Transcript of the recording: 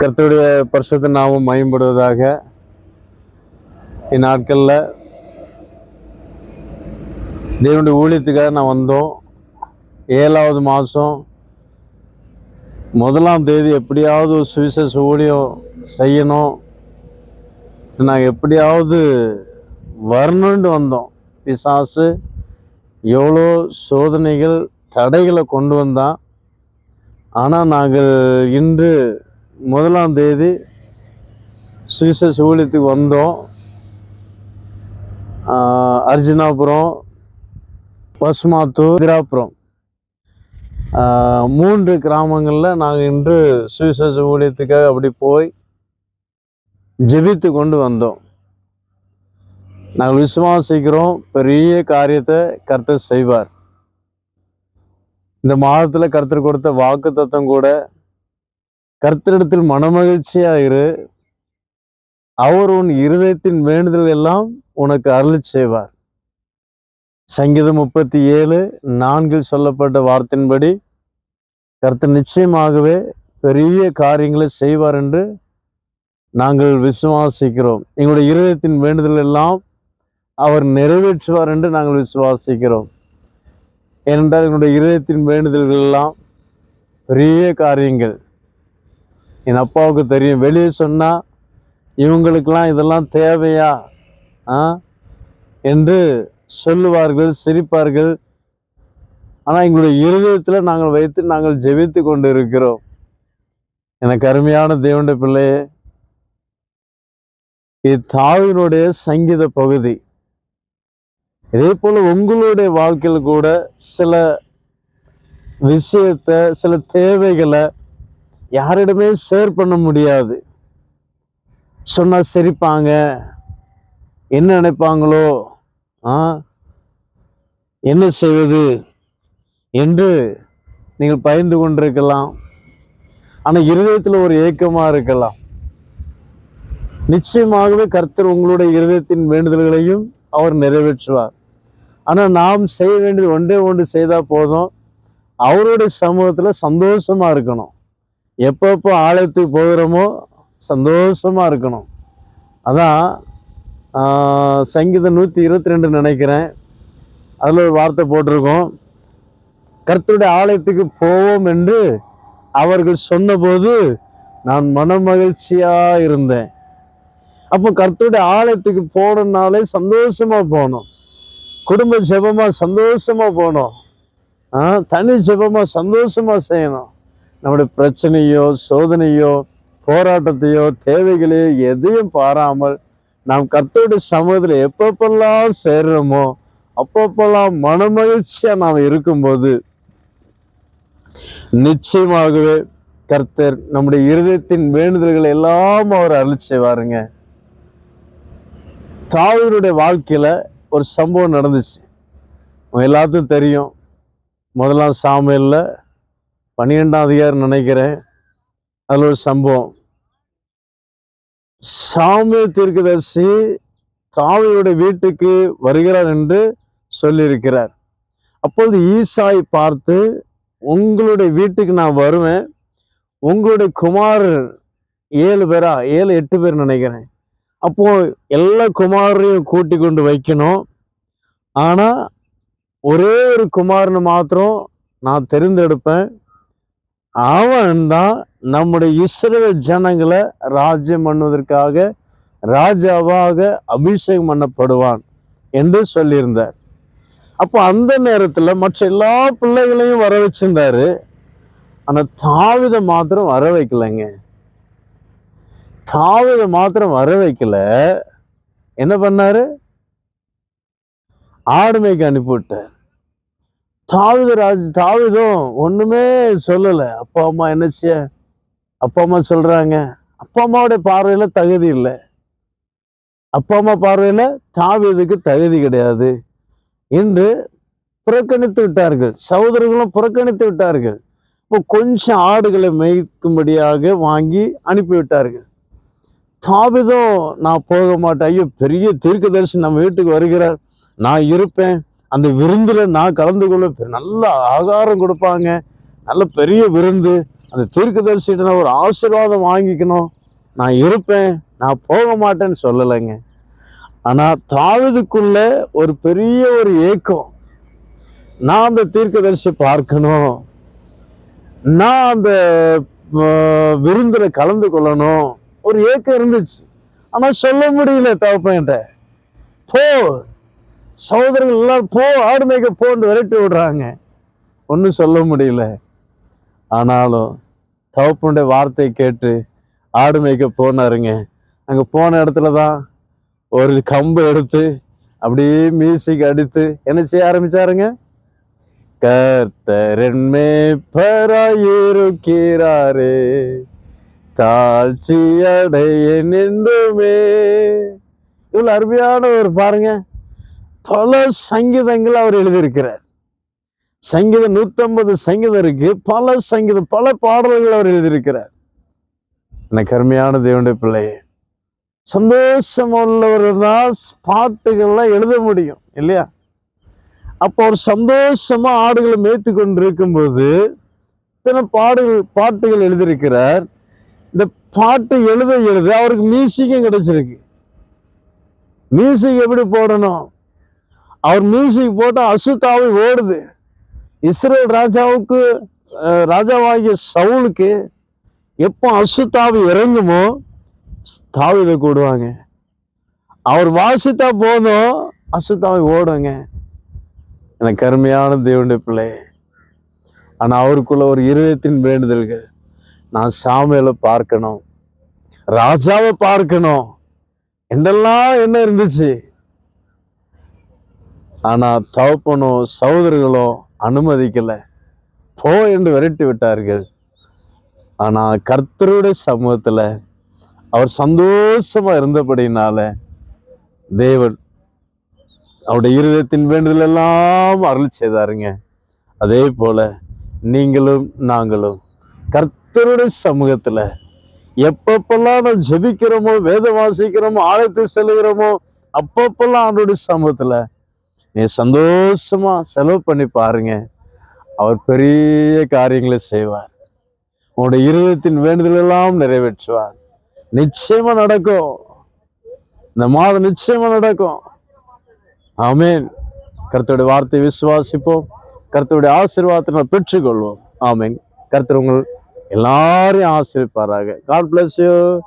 கர்த்தருடைய பரிசுத்த நாமம் மயம்படுவதாக இந்நாட்களில் தேவனுடைய ஊழியத்துக்காக நான் வந்தோம். ஏழாவது மாதம் முதலாம் தேதி எப்படியாவது ஒரு சுவிசேஷ ஊழியம் செய்யணும். நாங்கள் எப்படியாவது வரணுன்ட்டு வந்தோம். பிசாசு எவ்வளோ சோதனைகள் தடைகளை கொண்டு வந்தான். ஆனால் நாங்கள் இன்று முதலாம் தேதி சுவிசஸ் ஊழியத்துக்கு வந்தோம். அர்ஜுனாபுரம் பசுமாத்தூர் திராபுரம் மூன்று கிராமங்களில் நாங்கள் இன்று சுவிசேஷ ஊழியத்துக்காக அப்படி போய் ஜெபித்து கொண்டு வந்தோம். நாங்கள் விசுவாசிக்கிறோம் பெரிய காரியத்தை கர்த்தர் செய்வார். இந்த மாதத்தில் கர்த்தர் கொடுத்த வாக்கு தத்துவம் கூட கர்த்தரிடத்தில் மனமகிழ்ச்சியா இரு. அவர் உன் இருதயத்தின் வேண்டுதல் எல்லாம் உனக்கு அருள் செய்வார். சங்கீதம் முப்பத்தி ஏழு நான்கில் சொல்லப்பட்ட வார்த்தையின்படி கர்த்தர் நிச்சயமாகவே பெரிய காரியங்களை செய்வார் என்று நாங்கள் விசுவாசிக்கிறோம். எங்களுடைய இருதயத்தின் வேண்டுதல் எல்லாம் அவர் நிறைவேற்றுவார் என்று நாங்கள் விசுவாசிக்கிறோம். ஏனென்றால் எங்களுடைய இருதயத்தின் வேண்டுதல்கள் எல்லாம் பெரிய காரியங்கள். என் அப்பாவுக்கு தெரியும். வெளியே சொன்னால் இவங்களுக்கெல்லாம் இதெல்லாம் தேவையா? ஆ? என்று சொல்லுவார்கள் சிரிப்பார்கள். ஆனால் எங்களுடைய இருதயத்தில் நாங்கள் வைத்து நாங்கள் ஜெபித்து கொண்டு இருக்கிறோம் எனக்கு அருமையான தேவண்ட பிள்ளையே இது தாவினுடைய சங்கீத பகுதி. இதே போல் உங்களுடைய வாழ்க்கையில் கூட சில விஷயத்தை சில தேவைகளை யாரிடமே ஷேர் பண்ண முடியாது. சொன்னால் சிரிப்பாங்க. என்ன நினைப்பாங்களோ ஆ? என்ன செய்வது என்று நீங்கள் பயந்து கொண்டிருக்கலாம். ஆனால் இருதயத்தில் ஒரு ஏக்கமாக இருக்கலாம். நிச்சயமாகவே கர்த்தர் உங்களுடைய இருதயத்தின் வேண்டுதல்களையும் அவர் நிறைவேற்றுவார். ஆனால் நாம் செய்ய வேண்டியது ஒன்றே ஒன்று செய்தால் போதும். அவருடைய சமூகத்தில் சந்தோஷமாக இருக்கணும். எப்பப்போ ஆலயத்துக்கு போகிறோமோ சந்தோஷமாக இருக்கணும். அதான் சங்கீதம் நூற்றி இருபத்தி ரெண்டு நினைக்கிறேன். அதில் ஒரு வார்த்தை போட்டிருக்கோம். கர்த்தருடைய ஆலயத்துக்கு போவோம் என்று அவர்கள் சொன்னபோது நான் மனமகிழ்ச்சியா இருந்தேன். அப்போ கர்த்தருடைய ஆலயத்துக்கு போனோம்னாலே சந்தோஷமாக போகணும் குடும்ப ஜெபமாக சந்தோஷமாக போகணும் தனி ஜெபமாக சந்தோஷமாக செய்யணும். நம்முடைய பிரச்சனையோ சோதனையோ போராட்டத்தையோ தேவைகளையோ எதையும் பாராமல் நாம் கத்தோடைய சமூகத்தில் எப்பப்பெல்லாம் சேர்றோமோ அப்பப்பெல்லாம் மனமகிழ்ச்சியாக நாம் இருக்கும்போது நிச்சயமாகவே கர்த்தர் நம்முடைய இருதயத்தின் வேண்டுதல்களை எல்லாம் அவர் அருள் செய்வாருங்க. தாவீதுடைய வாழ்க்கையில் ஒரு சம்பவம் நடந்துச்சு. எல்லாத்துக்கும் தெரியும். முதலாம் சாமியில் பன்னிரெண்டாம் அதிகாரம் நினைக்கிறேன். அதில் ஒரு சம்பவம். சாமியல் தீர்க்கதர்சி தாவீதுடைய வீட்டுக்கு வருகிறார் என்று சொல்லியிருக்கிறார். அப்பொழுது ஈசாய் பார்த்து உங்களுடைய வீட்டுக்கு நான் வருவேன். உங்களுடைய குமாரர் ஏழு பேரா? ஏழு எட்டு பேர் நினைக்கிறேன். அப்போ எல்லா குமாரையும் கூட்டி கொண்டு வைக்கணும். ஆனால் ஒரே ஒரு குமாரனை மாத்திரம் நான் தெரிந்தெடுப்பேன். அவன் தான் நம்முடைய இஸ்ரேல் ஜனங்களை ராஜ்யம் பண்ணுவதற்காக ராஜாவாக அபிஷேகம் பண்ணப்படுவான் என்று சொல்லியிருந்தார். அப்போ அந்த நேரத்துல மற்ற எல்லா பிள்ளைகளையும் வர வச்சிருந்தாரு ஆனால் தாவித மாத்திரம் வர வைக்கலைங்க தாவித மாத்திரம் வர வைக்கல என்ன பண்ணாரு? ஆடுமைக்கு அனுப்பிவிட்டார். தாவித ராஜ் தாவிதம் ஒன்றுமே சொல்லலை. அப்பா அம்மா என்ன செய்ய? அப்பா அம்மா சொல்கிறாங்க அப்பா அம்மாவுடைய பார்வையில் தகுதி இல்லை. அப்பா அம்மா பார்வையில் தாவிதுக்கு தகுதி கிடையாது. என்று புறக்கணித்து விட்டார்கள். சகோதரர்களும் புறக்கணித்து விட்டார்கள். இப்போ கொஞ்சம் ஆடுகளை மேய்க்கும்படியாக வாங்கி அனுப்பிவிட்டார்கள். தாவிதம் நான் போக மாட்டேன். ஐயோ பெரிய தீர்க்கதரிசி நம்ம வீட்டுக்கு வருகிறார். நான் இருப்பேன். அந்த விருந்தில் நான் கலந்து கொள்ள நல்ல ஆகாரம் கொடுப்பாங்க. நல்ல பெரிய விருந்து. அந்த தீர்க்கதரிசிட்ட நான் ஒரு ஆசீர்வாதம் வாங்கிக்கணும். நான் இருப்பேன். நான் போக மாட்டேன்னு சொல்லலைங்க. ஆனால் தாவதுக்குள்ள ஒரு பெரிய ஒரு ஏக்கம். நான் அந்த தீர்க்கதரிசி பார்க்கணும். நான் அந்த விருந்தில் கலந்து கொள்ளணும். ஒரு ஏக்கம் இருந்துச்சு. ஆனால் சொல்ல முடியல தவப்பேன்ட்ட போ. சகோதரர்கள் எல்லாரும் போ ஆடு மேய்க்க போன்று விரட்டி விடுறாங்க. ஒன்றும் சொல்ல முடியல. ஆனாலும் தகப்பனுடைய வார்த்தை கேட்டு ஆடு மேய்க்க போனாருங்க. அங்கே போன இடத்துல தான் ஒரு கம்பு எடுத்து அப்படியே மியூசிக் அடித்து என்ன செய்ய ஆரம்பிச்சாருங்க? கர்த்தரன்மே பராயிருக்கிறாரே தாழ்ச்சி அடைய நின்றுமே. இவ்வளோ அருமையான ஒரு பாருங்க. பல சங்கீதங்கள் அவர் எழுதியிருக்கிறார். சங்கீதம் நூற்றம்பது சங்கீதம் இருக்கு. பல சங்கீதம் பல பாடல்கள் அவர் எழுதியிருக்கிறார். எனக்கு அருமையான தேவனுடைய பிள்ளையே சந்தோஷம் உள்ளவர்கள் தான் பாட்டுகள்லாம் எழுத முடியும் இல்லையா? அப்போ அவர் சந்தோஷமா ஆடுகளை மேய்த்து கொண்டு இருக்கும்போது இத்தனை பாடுகள் பாட்டுகள் எழுதியிருக்கிறார். இந்த பாட்டு எழுத எழுத அவருக்கு மியூசிக்கும் கிடைச்சிருக்கு. மியூசிக் எப்படி போடணும்? அவர் மியூசிக் போட்டு அசுத்தாவை ஓடுது. இஸ்ரேல் ராஜாவுக்கு ராஜாவாகிய சவுலுக்கு எப்போ அசுத்தாவி இறங்குமோ தாவிதை கூடுவாங்க. அவர் வாசித்தா போதும் அசுத்தாவை ஓடுங்க. எனக்கு கருமையான தேவனுடைய பிள்ளை ஆனால் அவருக்குள்ள ஒரு இருதயத்தின் வேண்டுதல்கள். நான் சாமியில பார்க்கணும் ராஜாவை பார்க்கணும். என்றெல்லாம் என்ன இருந்துச்சு? ஆனால் தகப்பனோ சகோதரர்களோ அனுமதிக்கலை. போ என்று விரட்டி விட்டார்கள். ஆனால் கர்த்தருடைய சமூகத்தில் அவர் சந்தோஷமாக இருந்தபடினால தேவன் அவருடைய இருதயத்தின் வேண்டுதல் எல்லாம் அருள் செய்தாருங்க. அதே போல் நீங்களும் நாங்களும் கர்த்தருடைய சமூகத்தில் எப்பப்பெல்லாம் நம்ம ஜெபிக்கிறோமோ வேத வாசிக்கிறோமோ ஆழத்தை செல்கிறோமோ அப்பப்பெல்லாம் அவருடைய சமூகத்தில் நீ சந்தோஷமாக செலவு பண்ணி பாருங்க. அவர் பெரிய காரியங்களை செய்வார். உங்களுடைய இருதயத்தின் வேண்டுதல் எல்லாம் நிறைவேற்றுவார். நிச்சயமா நடக்கும். இந்த மாதம் நிச்சயமா நடக்கும். ஆமேன். கருத்துடைய வார்த்தை விசுவாசிப்போம். கருத்துடைய ஆசீர்வாதத்தை நாம் பெற்றுக்கொள்வோம். ஆமேன். கருத்து உங்கள் எல்லாரையும் ஆசிரிப்பாராக காட் பிளஸ் யூ